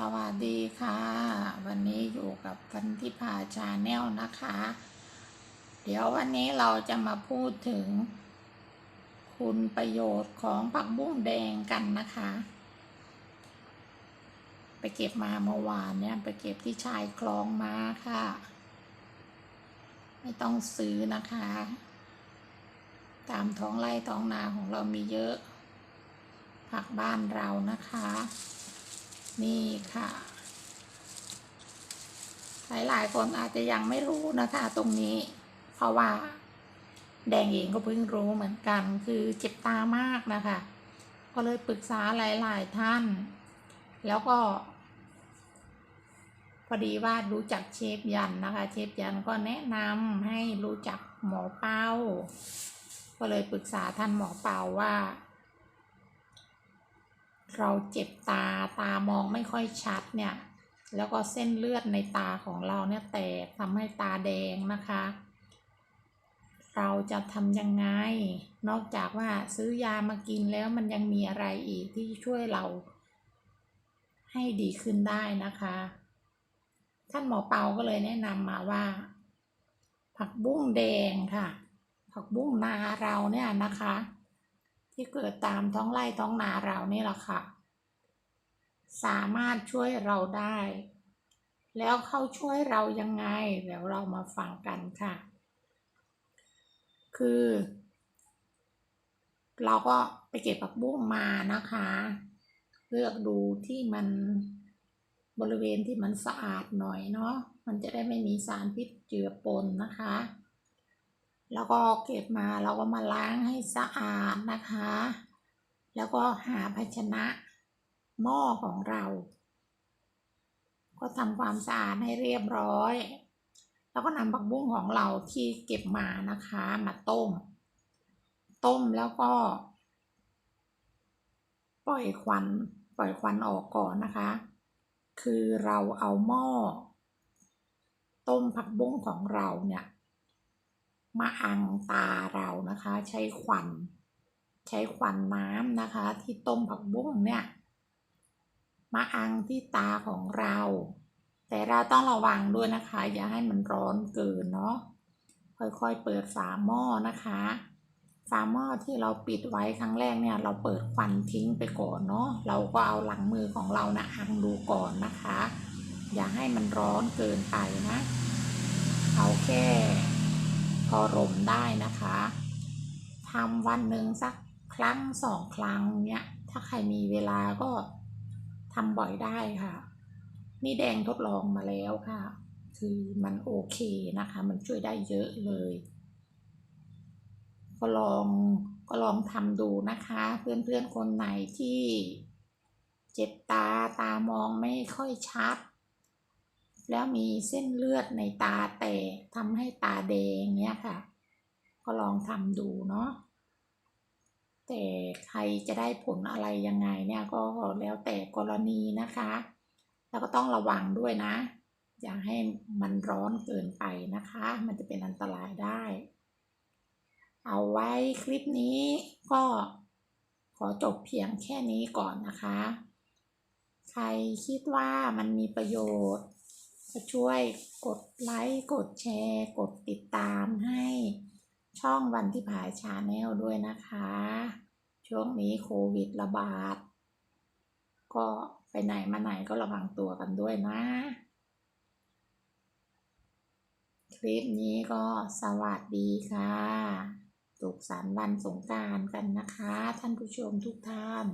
สวัสดีค่ะ วันนี้อยู่กับพันธิพาชาแนลนะคะ เดี๋ยววันนี้เราจะมาพูดถึง คุณประโยชน์ของผักบุ้งแดงกันนะคะ ไปเก็บมาเมื่อวานเนี่ย ไปเก็บที่ชายคลองมาค่ะ ไม่ต้องซื้อนะคะ ตามท้องไร่ท้องนาของเรามีเยอะ ผักบ้านเรานะคะ นี่ค่ะ หลายๆคนอาจจะยังไม่รู้นะคะ ตรงนี้ เพราะว่า แดงเองก็เพิ่งรู้เหมือนกัน คือเจ็บตามากนะคะก็เลยปรึกษาหลาย ๆท่าน แล้วก็ พอดีว่ารู้จักเชฟยันนะคะ เชฟยันก็แนะนำให้รู้จักหมอเป้า ก็เลยปรึกษาท่านหมอเป้าว่า เราเจ็บตาตามองไม่ค่อยชัดเนี่ย แล้วก็เส้นเลือดในตาของเราเนี่ยแตกทำให้ตาแดงนะคะ เราจะทำยังไง นอกจากว่าซื้อยามากินแล้วมันยังมีอะไรอีกที่ช่วยเรา ให้ดีขึ้นได้นะคะ ท่านหมอเปาก็เลยแนะนำมาว่า ผักบุ้งแดงค่ะ ผักบุ้งนาเราเนี่ยนะคะ ที่เกิดตามท้องไร่ท้องนาเรานี่แหละค่ะ สามารถช่วยเราได้ แล้วเขาช่วยเรายังไง เดี๋ยวเรามาฟังกันค่ะ คือ เราก็ไปเก็บผักบุ้งมานะคะ เลือกดูที่มันบริเวณที่มันสะอาดหน่อยเนาะมันจะได้ไม่มีสารพิษเจือปนนะคะ แล้วก็เก็บมาเราก็มาล้างให้สะอาดนะคะ แล้วก็หาภาชนะหม้อของเรา ก็ทำความสะอาดให้เรียบร้อย แล้วก็นำผักบุ้งของเราที่เก็บมานะคะ มาต้ม ต้มแล้วก็ ปล่อยควัน ปล่อยควันออกก่อนนะคะ คือเราเอาหม้อ ต้มผักบุ้งของเราเนี่ย มาอังตาเรานะคะ ใช้ควันใช้ควันน้ำนะคะ ที่ต้มผักบุ้งเนี่ย มาอังที่ตาของเรา แต่เราต้องระวังด้วยนะคะ อย่าให้มันร้อนเกินเนาะค่อยๆเปิดฝาหม้อนะคะฝาหม้อที่เราปิดไว้ครั้งแรกเนี่ย เราเปิดควันทิ้งไปก่อนเนาะเราก็เอาหลังมือของเรานะอังดูก่อนนะคะ อย่าให้มันร้อนเกินไปนะ เอาแค่ อรมได้นะคะทำวันหนึ่งสักครั้งสองครั้งเนี่ยถ้าใครมีเวลาก็ทำบ่อยได้ค่ะ นี่แดงทดลองมาแล้วค่ะ คือมันโอเคนะคะ มันช่วยได้เยอะเลย ก็ลองก็ลองทำดูนะคะ เพื่อนๆคนไหนที่เจ็บตาตามองไม่ค่อยชัด แล้วมีเส้นเลือดในตาแตกทำให้ตาแดงเนี้ยค่ะ ก็ลองทำดูเนาะแต่ใครจะได้ผลอะไรยังไงเนี่ยก็แล้วแต่กรณีนะคะ แล้วก็ต้องระวังด้วยนะ อย่าให้มันร้อนเกินไปนะคะ มันจะเป็นอันตรายได้ เอาไว้คลิปนี้ก็ขอจบเพียงแค่นี้ก่อนนะคะ ใครคิดว่ามันมีประโยชน์ ช่วยกดไลค์กดแชร์ กดติดตามให้ช่องวันที่ผายชาแนลด้วยนะคะ ช่วงนี้โควิดระบาด ก็ไปไหนมาไหนก็ระวังตัวกันด้วยนะ คลิปนี้ก็สวัสดีค่ะสุขสันต์วันสงกรารกันนะคะ ท่านผู้ชมทุกท่าน